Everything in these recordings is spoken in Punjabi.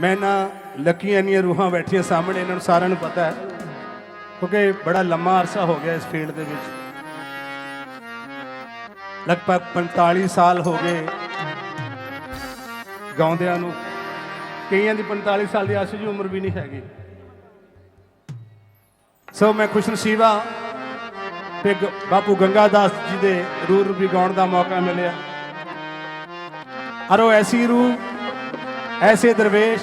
ਮੈਂ ਨਾ ਲੱਕੀਆਂ ਦੀਆਂ ਰੂਹਾਂ ਬੈਠੀਆਂ ਸਾਹਮਣੇ, ਇਹਨਾਂ ਨੂੰ ਸਾਰਿਆਂ ਨੂੰ ਪਤਾ ਹੈ, ਕਿਉਂਕਿ ਬੜਾ ਲੰਮਾ ਅਰਸਾ ਹੋ ਗਿਆ ਇਸ ਫੀਲਡ ਦੇ ਵਿੱਚ। ਲਗਭਗ 45 ਸਾਲ ਹੋ ਗਏ ਗਾਉਂਦਿਆਂ ਨੂੰ। ਕਈਆਂ ਦੀ 45 ਸਾਲ ਦੀ ਆਸੂ ਜੀ ਉਮਰ ਵੀ ਨਹੀਂ ਹੈਗੀ। ਸੋ ਮੈਂ ਖੁਸ਼ਨਸੀਬ ਹਾਂ ਗ- ਬਾਪੂ ਗੰਗਾਦਾਸ ਜੀ ਦੇ ਰੂਹ ਵੀ ਗਾਉਣ ਦਾ ਮੌਕਾ ਮਿਲਿਆ। ਅਰੋ ਐਸੀ ਰੂਹ ਐਸੇ ਦਰਵੇਸ਼,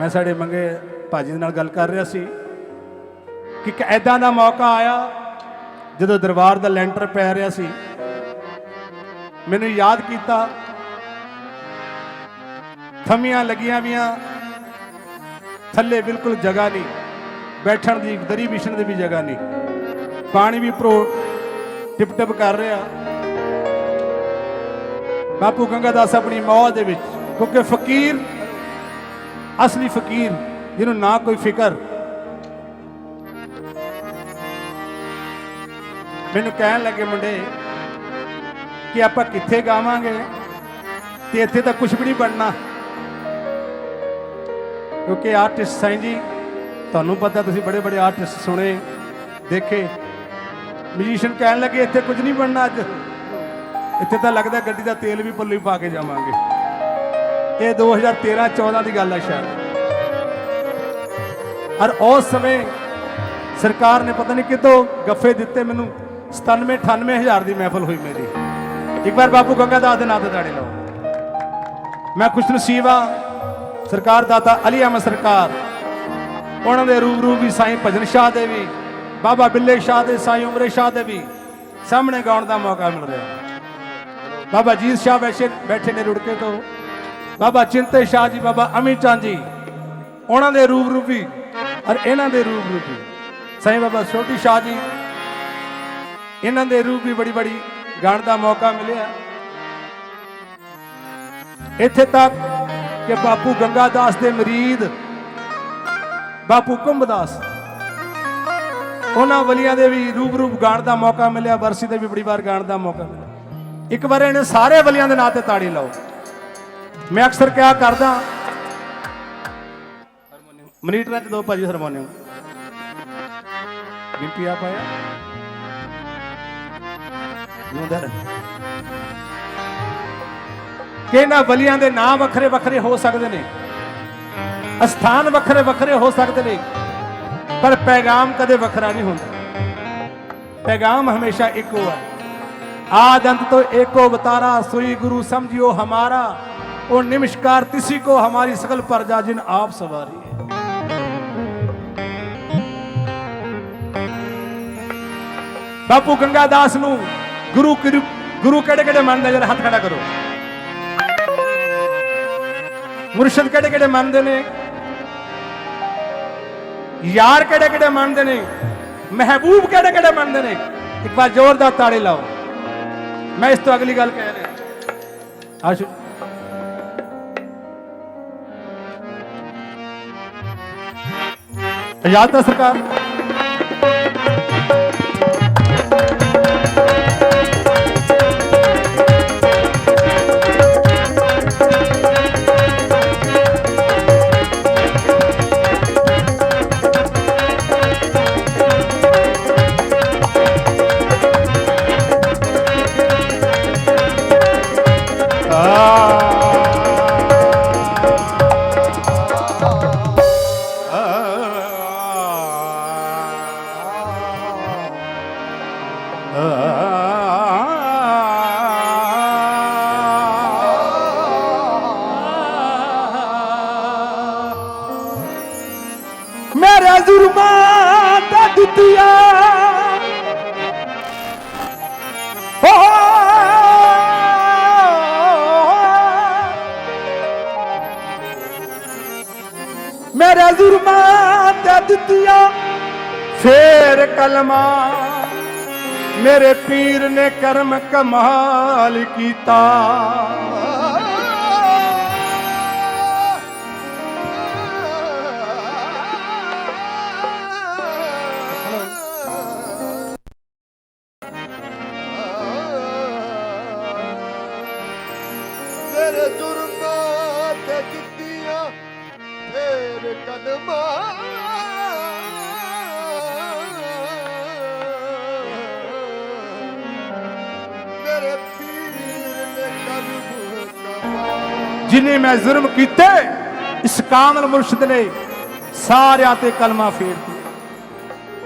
ਮੈਂ ਸਾਡੇ ਮੰਗੇ ਭਾਜੀ ਦੇ ਨਾਲ ਗੱਲ ਕਰ ਰਿਹਾ ਸੀ ਕਿ ਇੱਕ ਐਦਾਂ ਦਾ ਮੌਕਾ ਆਇਆ ਜਦੋਂ ਦਰਬਾਰ ਦਾ ਲੈਂਟਰ ਪੈ ਰਿਹਾ ਸੀ। ਮੈਨੂੰ ਯਾਦ ਕੀਤਾ, ਥਮੀਆਂ ਲੱਗੀਆਂ ਵੀਆਂ, ਥੱਲੇ ਬਿਲਕੁਲ ਜਗ੍ਹਾ ਨਹੀਂ, ਬੈਠਣ ਦੀ, ਦਰੀ ਵਿਛਣ ਦੀ ਵੀ ਜਗ੍ਹਾ ਨਹੀਂ। ਪਾਣੀ ਵੀ ਭਰੋ ਟਿਪ ਟਿਪ ਕਰ ਰਿਹਾ। ਬਾਪੂ ਗੰਗਾਦਾਸ ਆਪਣੀ ਮੌਤ ਦੇ ਵਿੱਚ, ਕਿਉਂਕਿ ਫਕੀਰ, ਅਸਲੀ ਫਕੀਰ, ਜਿਹਨੂੰ ਨਾ ਕੋਈ ਫਿਕਰ। ਮੈਨੂੰ ਕਹਿਣ ਲੱਗੇ ਮੁੰਡੇ ਕਿ ਆਪਾਂ ਕਿੱਥੇ ਗਾਵਾਂਗੇ ਤੇ ਇੱਥੇ ਤਾਂ ਕੁਝ ਵੀ ਨਹੀਂ ਬਣਨਾ। ਕਿਉਂਕਿ ਆਰਟਿਸਟ ਸਾਈਂ ਜੀ, ਤੁਹਾਨੂੰ ਪਤਾ ਤੁਸੀਂ ਬੜੇ ਬੜੇ ਆਰਟਿਸਟ ਸੁਣੇ, ਦੇਖੇ। ਮਿਊਜ਼ੀਸ਼ੀਅਨ ਕਹਿਣ ਲੱਗੇ, ਇੱਥੇ ਕੁਝ ਨਹੀਂ ਬਣਨਾ ਅੱਜ। ਇੱਥੇ ਤਾਂ ਲੱਗਦਾ ਗੱਡੀ ਦਾ ਤੇਲ ਵੀ ਪੱਲੇ ਪਾ ਕੇ ਜਾਵਾਂਗੇ। ਇਹ 2013 14 ਦੀ ਗੱਲ ਹੈ ਸ਼ਾਇਦ। ਔਰ ਉਸ ਸਮੇਂ ਸਰਕਾਰ ਨੇ ਪਤਾ ਨਹੀਂ ਕਿਤੋਂ ਗੱਫੇ ਦਿੱਤੇ ਮੈਨੂੰ 97 98 ਹਜ਼ਾਰ ਦੀ ਮਹਿਫਲ ਹੋਈ ਮੇਰੀ। ਇੱਕ ਵਾਰ ਬਾਪੂ ਗੰਗਾਦਾਸ ਦੇ ਨਾਂ ਤੇ ਤਾੜੀ ਲਾਓ। ਮੈਂ ਖੁਸ਼ਨਸੀਬ ਹਾਂ ਸਰਕਾਰ ਦਾਤਾ ਅਲੀ ਅਹਿਮਦ ਸਰਕਾਰ। ਉਹਨਾਂ ਦੇ ਰੂਬਰੂ ਵੀ ਸਾਈਂ ਭਜਨ ਸ਼ਾਹ ਦੇ ਵੀ, ਬਾਬਾ ਬਿੱਲੇ ਸ਼ਾਹ ਦੇ, ਸਾਈਂ ਉਮਰੇ ਸ਼ਾਹ ਦੇ ਵੀ ਸਾਹਮਣੇ ਗਾਉਣ ਦਾ ਮੌਕਾ ਮਿਲ ਰਿਹਾ। ਬਾਬਾ ਜੀਤ ਸ਼ਾਹ ਵੈਸੇ ਬੈਠੇ ਨੇ ਰੁੜਕੇ ਤੋਂ। ਬਾਬਾ ਚਿੰਤੇ ਸ਼ਾਹ ਜੀ, ਬਾਬਾ ਅਮਿਤ ਚੰਦ ਜੀ। ਉਹਨਾਂ ਦੇ ਰੂਪ ਵੀ ਔਰ ਇਹਨਾਂ ਦੇ ਰੂਪ ਵੀ ਸਾਈਂ ਬਾਬਾ ਛੋਟੀ ਸ਼ਾਹ ਜੀ। ਇਹਨਾਂ ਦੇ ਰੂਪ ਵੀ ਬੜੀ ਬੜੀ ਗਾਣ ਦਾ ਮੌਕਾ ਮਿਲਿਆ। ਇੱਥੇ ਤੱਕ ਕਿ ਬਾਪੂ ਗੰਗਾਦਾਸ ਦੇ ਮਰੀਦ, ਬਾਪੂ ਕੁੰਭਦਾਸ, ਉਹਨਾਂ ਵਲੀਆਂ ਦੇ ਵੀ ਰੂਪ ਰੂਪ ਗਾਣ ਦਾ ਮੌਕਾ ਮਿਲਿਆ, ਵਰਸੀ ਦੇ ਵੀ ਬੜੀ ਵਾਰ ਗਾਣ ਦਾ ਮੌਕਾ ਮਿਲਿਆ। ਇੱਕ ਵਾਰ ਇਹਨੇ ਸਾਰੇ ਵਲੀਆਂ ਦੇ ਨਾਂ ਤੇ ਤਾੜੀ ਲਾਓ। ਮੈਂ ਅਕਸਰ ਕਿਹਾ ਕਰਦਾ। ਮਨੀਟਰਾਂ ਚ ਦੋ ਭਾਜੀ ਹਾਰਮੋਨੀਅਮ ਗਿਣਤੀ ਆਪ ਆਇਆ? ਨੋਦਰ ਕਿ ਇਹਨਾਂ ਵਲੀਆਂ ਦੇ ਨਾਮ ਵੱਖਰੇ ਵੱਖਰੇ ਹੋ ਸਕਦੇ ਨੇ। ਅਸਥਾਨ ਵੱਖਰੇ ਵੱਖਰੇ ਹੋ ਸਕਦੇ ਨੇ। ਪਰ ਪੈਗਾਮ ਕਦੇ ਵੱਖਰਾ ਨਹੀਂ ਹੁੰਦਾ। ਪੈਗਾਮ ਹਮੇਸ਼ਾ ਇੱਕੋ ਹੈ ਆਦ ਅੰਤ ਤੋਂ एको अवतारा सोई गुरु समझियो हमारा ओ निमस्कार तिसी को हमारी सकल प्रजा जिन आप सवारी है ਬਾਪੂ ਗੰਗਾ ਦਾਸ ਨੂੰ ਗੁਰੂ ਕਿਰੂ- ਗੁਰੂ ਕਿਹੜੇ ਕਿਹੜੇ ਮੰਨਦੇ ਜਰਾ ਹੱਥ ਖੜਾ ਕਰੋ ਮੁਰਸ਼ਿਦ ਕਿਹੜੇ ਕਿਹੜੇ ਮੰਨਦੇ ਨੇ ਯਾਰ ਕਿਹੜੇ ਕਿਹੜੇ ਮੰਨਦੇ ਨੇ ਮਹਿਬੂਬ ਕਿਹੜੇ ਕਿਹੜੇ ਮੰਨਦੇ ਨੇ ਇੱਕ ਵਾਰ ਜ਼ੋਰਦਾਰ ਤਾੜੀ ਲਾਓ ਮੈਂ ਇਸ ਤੋਂ ਅਗਲੀ ਗੱਲ ਕਹਿ ਰਿਹਾ। ਆਸ਼ੂ। ਆਜ਼ਾਦ ਤਾਂ ਸਰਕਾਰ ਦਾ ਦਿੱਤੀਆਂ ਹੋ ਮੇਰੇ ਜ਼ੁਰਮਾਂ ਦਾ ਦਿੱਤੀਆਂ ਫੇਰ ਕਲਮਾ। ਮੇਰੇ ਪੀਰ ਨੇ ਕਰਮ ਕਮਾਲ ਕੀਤਾ। ਜਿਨੇ ਮੈਂ ਜ਼ੁਲਮ ਕੀਤੇ, ਇਸ ਕਾਮਲ ਮੁਰਸ਼ਿਦ ਨੇ ਸਾਰਿਆਂ ਤੇ ਕਲਮਾ ਫੇਰਤੀ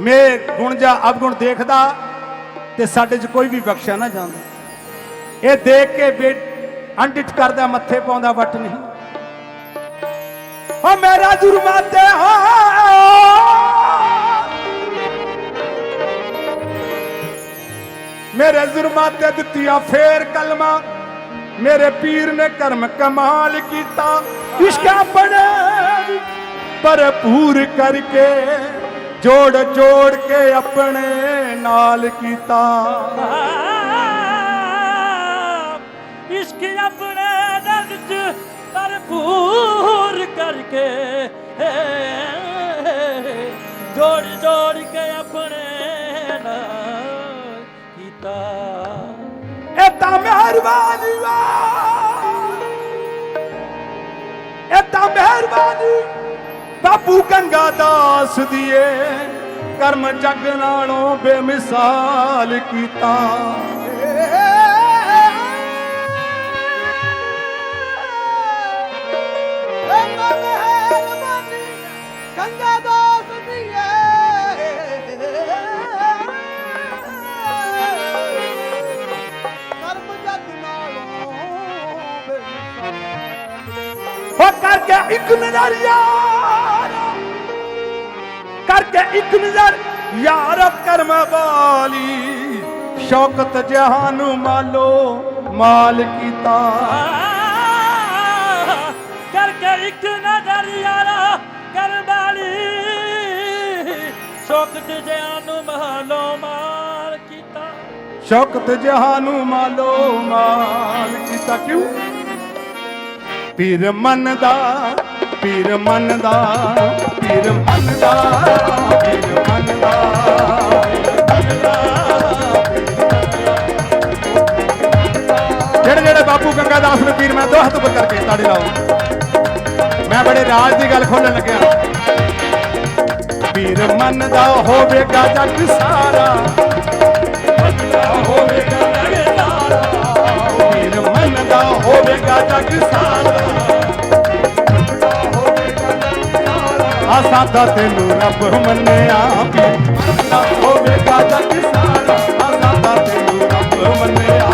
ਮੇ ਗੁਣ ਜਾਂ ਅਵਗੁਣ ਦੇਖਦਾ ਤੇ ਸਾਡੇ 'ਚ ਕੋਈ ਵੀ ਬਖਸ਼ਿਆ ਨਾ ਜਾਂਦਾ। ਇਹ ਦੇਖ ਕੇ ਬੇ ਅੰਡਿਟ ਕਰਦਾ, ਮੱਥੇ ਪਾਉਂਦਾ, ਵਟ ਨਹੀਂ। ਓ ਮੇਰਾ ਜੁਰਮਾ ਤੇ ਹੋ। ਮੇਰੇ ਜ਼ੁਰਮਾਂ ਤੇ ਦਿੱਤੀਆਂ ਫੇਰ ਕਲਮਾ। ਮੇਰੇ ਪੀਰ ਨੇ ਕਰਮ ਕਮਾਲ ਕੀਤਾ। ਇਸ਼ਕਾ ਬੜੇ ਭਰਪੂਰ ਕਰਕੇ ਜੋੜ ਜੋੜ ਕੇ ਆਪਣੇ ਨਾਲ ਕੀਤਾ। ਇਸ਼ਕ ਆਪਣੇ ਦਰਦ ਚ ਭਰਪੂਰ ਕਰਕੇ ਜੋੜ ਜੋੜ ਕੇ ਆਪਣੇ ਇਹ ਮਿਹਰਬਾਨੀ ਵਾ। ਇਹ ਤਾਂ ਮਿਹਰਬਾਨੀ। ਬਾਪੂ ਗੰਗਾ ਦਾਸ ਦੀਏ, ਕਰਮ ਜਗ ਨਾਲੋਂ ਬੇਮਿਸਾਲ ਕੀਤਾ। ਬੇਮਿਸਾਲ ਕਰਕੇ ਇੱਕ ਨਜ਼ਰ ਯਾਰ। ਕਰਕੇ ਇੱਕ ਨਜ਼ਰ ਯਾਰ ਕਰਮ ਵਾਲੀ। ਸ਼ੌਕਤ ਜਹਾਨ ਮਾਲੋ ਮਾਲ ਕੀਤਾ ਕਰਕੇ ਇੱਕ ਨਜ਼ਰ ਯਾਰਾ ਕਰ ਵਾਲੀ। ਸ਼ੌਕਤ ਜਿਆਂ ਮਾਲੋ ਮਾਲ ਕੀਤਾ ਸ਼ੌਕਤ ਜਹਾਨ ਮਾਲੋ ਮਾਲ ਕੀਤਾ ਕਿਉਂ? ਪੀਰ ਮੰਨਦਾ ਪੀਰ ਮੰਨਦਾ ਪੀਰ ਮੰਨਦਾ ਪੀਰ ਮੰਨਦਾ, ਜਿਹੜੇ ਜਿਹੜੇ ਬਾਪੂ ਗੰਗਾ ਦਾਸ ਨੂੰ ਪੀਰ ਮੈਂ ਦੋ ਹੱਥ ਉੱਪਰ ਕਰਕੇ ਤਾੜੀ ਲਾਓ ਮੈਂ ਬੜੇ ਰਾਜ ਦੀ ਗੱਲ ਖੋਲਣ ਲੱਗਿਆ। ਪੀਰ ਮੰਨਦਾ ਹੋਵੇਗਾ ਜੱਗ ਸਾਰਾ। ਮੰਨਦਾ ਹੋਵੇਗਾ ਹੋਵੇਗਾ ਜੱਗ ਸਾਰਾ। ਆਸਾਂ ਦਾ ਤੈਨੂੰ ਰੱਬ ਮੰਨਿਆ ਪੀਰ ਮੰਨਦਾ ਹੋਵੇਗਾ ਜੱਗ ਸਾਰਾ। ਆਸਾਂ ਦਾ ਤੈਨੂੰ ਰੱਬ ਮੰਨਿਆ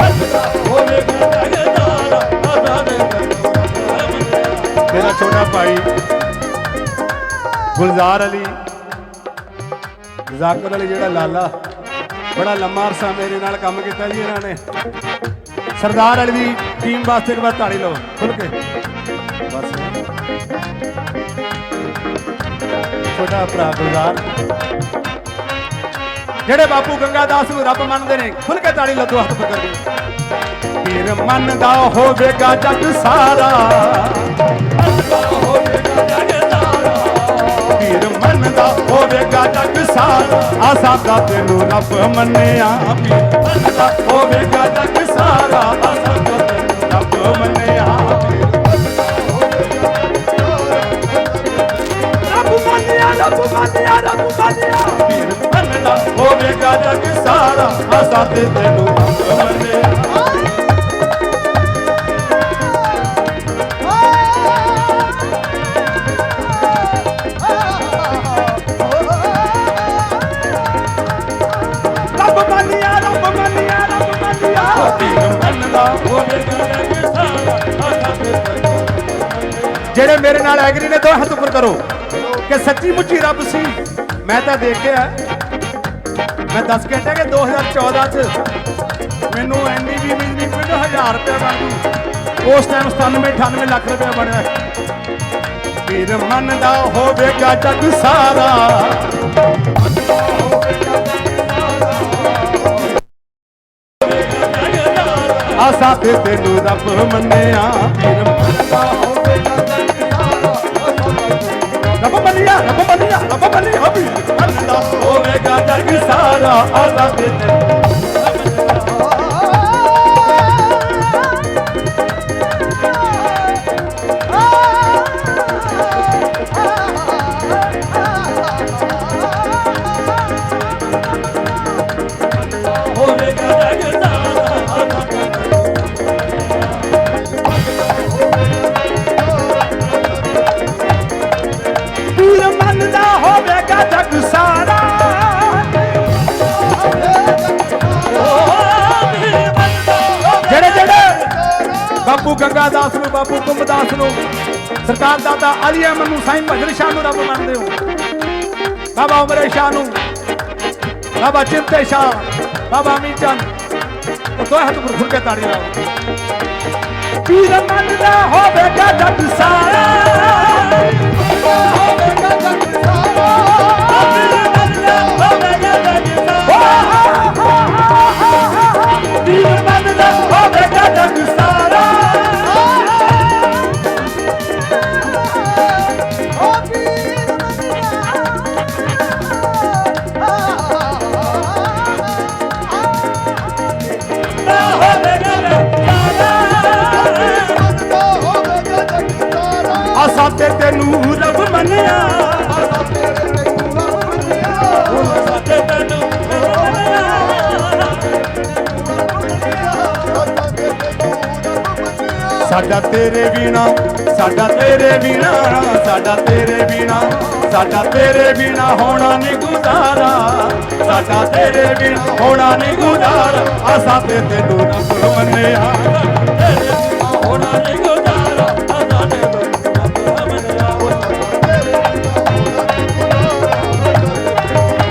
ਮੰਨਦਾ ਹੋਵੇਗਾ ਜੱਗ ਸਾਰਾ। ਆਸਾਂ ਦੇ ਤੈਨੂੰ ਰੱਬ ਮੰਨਿਆ ਮੇਰਾ ਛੋਟਾ ਭਾਈ ਗੁਲਜ਼ਾਰ ਅਲੀ ਜ਼ਾਕਰ ਅਲੀ ਜਿਹੜਾ ਲਾਲਾ ਬੜਾ ਲੰਮਾ ਅਰਸਾ ਮੇਰੇ ਨਾਲ ਕੰਮ ਕੀਤਾ ਜੀ ਇਹਨਾਂ ਨੇ। ਸਰਦਾਰ ਵਾਲੀ ਦੀ ਟੀਮ ਵਾਸਤੇ ਇੱਕ ਵਾਰ ਤਾੜੀ ਲਓ। ਖੁੱਲ ਕੇ। ਬਸ ਛੋਟਾ ਭਰਾ ਗੁਲਜ਼ਾਰ। ਜਿਹੜੇ ਬਾਪੂ ਗੰਗਾ ਦਾਸ ਨੂੰ ਰੱਬ ਮੰਨਦੇ ਨੇ ਖੁੱਲ ਕੇ ਤਾੜੀ ਲਓ ਦੋ ਹੱਥ ਪਕੜ ਕੇ ਪੀਰ ਮੰਨਦਾ ਹੋਵੇਗਾ ਜੱਗ ਸਾਰਾ। ਪੀਰ ਮੰਨਦਾ ਹੋਵੇਗਾ ਜੱਗ ਸਾਰਾ। ਆਸਾ ਦਾ ਤੈਨੂੰ ਰੱਬ ਮੰਨਿਆ ਪੀਰ ਮੰਨਦਾ ਹੋਵੇਗਾ ਜੱਗ ਸਾਰਾ ਆਸਾ ਤੇ ਤੈਨੂੰ ਜਿਹੜੇ ਮੇਰੇ ਨਾਲ ਐਗਰੀ ਨੇ ਦੋ ਹੱਥ ਉੱਪਰ ਕਰੋ। ਕਿ ਸੱਚੀ ਮੁੱਚੀ ਰੱਬ ਸੀ। ਮੈਂ ਤਾਂ ਦੇਖਿਆ ਮੈਂ 10 ਘੰਟੇ ਕਿ 2014 ਚ ਮੈਨੂੰ ਐਨਡੀਵੀ ਬਿਜਲੀ ਪਿੰਡ 1000 ਰੁਪਏ ਬਣੂ ਉਸ ਟਾਈਮ 97 98 ਲੱਖ ਰੁਪਏ ਬਣਿਆ। ਪੀਰ ਮੰਨਦਾ ਹੋਵੇਗਾ ਜੱਗ ਸਾਰਾ। ਆਸਾ ਤੇ ਤੈਨੂੰ ਰੱਬ ਮੰਨਿਆ। ਪੀਰ ਮੰਨਦਾ ਹੋਵੇਗਾ ਜੱਗ ਸਾਰਾ। ਰੱਬ ਮੰਨਿਆ ਰੱਬ ਮੰਨਿਆ ਰੱਬ ਮੰਨਿਆ ਪੀਰ ਸਾਰਾ ਆਸਾ ਗੰਗਾ ਦਾਸ ਨੂੰ, ਬਾਪੂ ਕੁੰਮਦਾਸ ਨੂੰ। ਸਰਕਾਰ ਦਾਤਾ ਅਲੀ ਅਹਿਮਦ ਨੂੰ, ਸਾਈਂ ਭਜਨ ਸ਼ਾਹ ਨੂੰ ਰੱਬ ਮੰਨਦੇ ਹੋ। ਬਾਬਾ ਉਮਰੇ ਸ਼ਾਹ ਨੂੰ, ਬਾਬਾ ਚਿੰਤੇ ਸ਼ਾਹ, ਬਾਬਾ ਅਮੀਨ ਚੰਦ। ਉਹ ਦੋ ਹੱਥ ਉੱਪਰ ਫੁੱਲ ਕੇ ਤਾੜੀ ਲਾਓ। ਪੀਰ ਮੰਨਦਾ ਹੋਵੇਗਾ ਜੱਟ ਸਾਰਾ। ਹੋਵੇਗਾ ਜੱਟ ਸਾਰਾ। ਸਾਡਾ ਤੇਰੇ ਬਿਨਾ, ਸਾਡਾ ਤੇਰੇ ਬਿਨਾ, ਸਾਡਾ ਤੇਰੇ ਬਿਨਾ, ਸਾਡਾ ਤੇਰੇ ਬਿਨਾ ਹੋਣਾ ਨਹੀਂ ਗੁਜ਼ਾਰਾ। ਸਾਡਾ ਤੇਰੇ ਬਿਨਾ ਹੋਣਾ ਨਹੀਂ ਗੁਜ਼ਾਰਾ। ਅਸਾਂ ਤੇ ਤੈਨੂੰ ਰੱਬ ਮੰਨਿਆ ਤੇਰੇ ਬਿਨਾ ਹੋਣਾ ਨਹੀਂ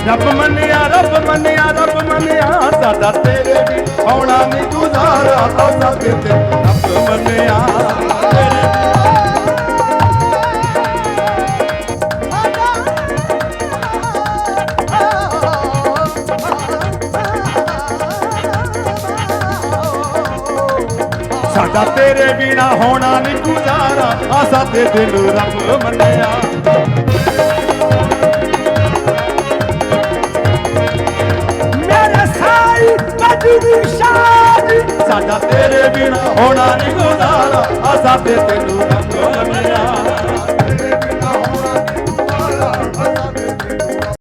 ਰੱਬ ਮੰਨਿਆ ਰੱਬ ਮੰਨਿਆ ਰੱਬ ਮੰਨਿਆ ਰੱਬ ਮੰਨਿਆ, ਸਾਡਾ ਤੇਰੇ ਵੀ ਹੋਣਾ ਨਹੀਂ ਗੁਜ਼ਾਰਾ ਆਸਾ ਤੇ ਰੱਬ ਮੰਨਿਆ। ਸਾਡਾ ਤੇਰੇ ਬਿਨਾ ਹੋਣਾ ਨਹੀਂ ਗੁਜ਼ਾਰਾ ਆਸਾ ਤੇ ਤੈਨੂੰ ਰੱਬ ਮੰਨਿਆ। ਮਜਦੀ ਸਾਡਾ ਤੇਰੇ ਬਿਨਾ ਹੋਣਾ ਨਹੀਂ ਗੁਜ਼ਾਰਾ ਆਸਾ ਤੇ ਤੈਨੂੰ ਰੱਬ ਮੰਨਿਆ